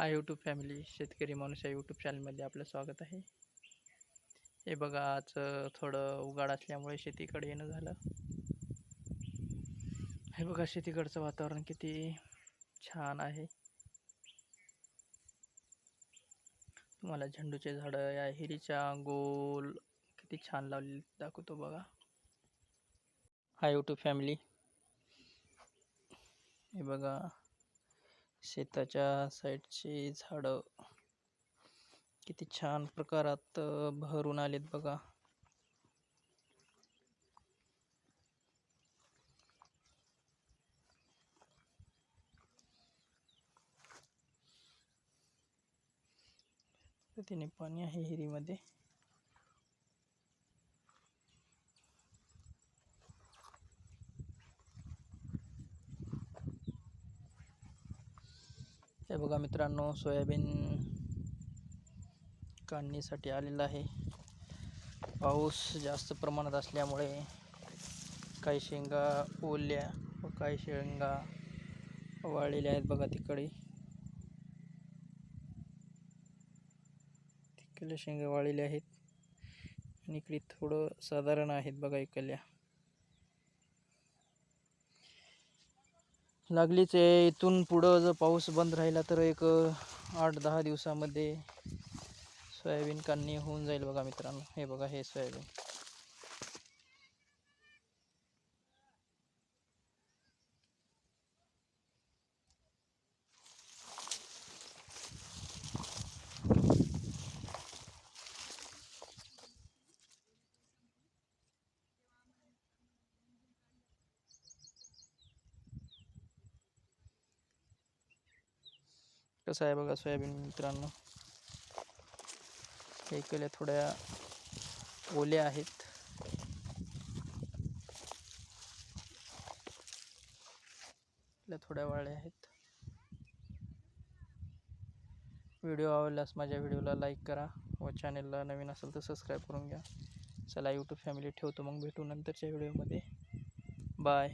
हा YouTube family शेतकरी माणूस या यूट्यूब चॅनलमध्ये आपलं स्वागत आहे. हे बघा आज थोडं उघाड असल्यामुळे शेतीकडे येणं झालं. हे बघा शेतीकडचं वातावरण किती छान आहे. तुम्हाला झेंडूचे झाडं या हिरीच्या गोल किती छान लावलेली दाखवतो बघा. हा यूट्यूब फॅमिली हे बघा शेताच्या साईडची झाडं किती छान प्रकारात भरून आलेत बघा. तिने पाणी आहे हिरीमध्ये. हे बघा मित्रांनो सोयाबीन काढणीसाठी आलेला आहे. पाऊस जास्त प्रमाणात असल्यामुळे काही शेंगा ओल्या व काही शेंगा वाळलेल्या आहेत बघा तिकडे. तिकडल्या शेंगा वाळलेल्या आहेत आणि इकडे थोडं साधारण आहेत बघा इकडल्या. लागलीच आहे. इथून पुढं जर पाऊस बंद राहिला तर एक आठ दहा दिवसामध्ये सोयाबीन काढणी होऊन जाईल बघा मित्रांनो. हे बघा हे सोयाबीन. कसं आहे बघा सोयाबीन मित्रांनो? हे केल्या थोड्या ओल्या आहेत. थोड्या वाळल्या आहेत. व्हिडिओ आवडल्यास माझ्या व्हिडिओला लाईक करा व चॅनलला नवीन असेल तर सबस्क्राईब करून घ्या. चला यूट्यूब फॅमिली ठेवतो मग भेटू नंतरच्या व्हिडिओमध्ये. बाय.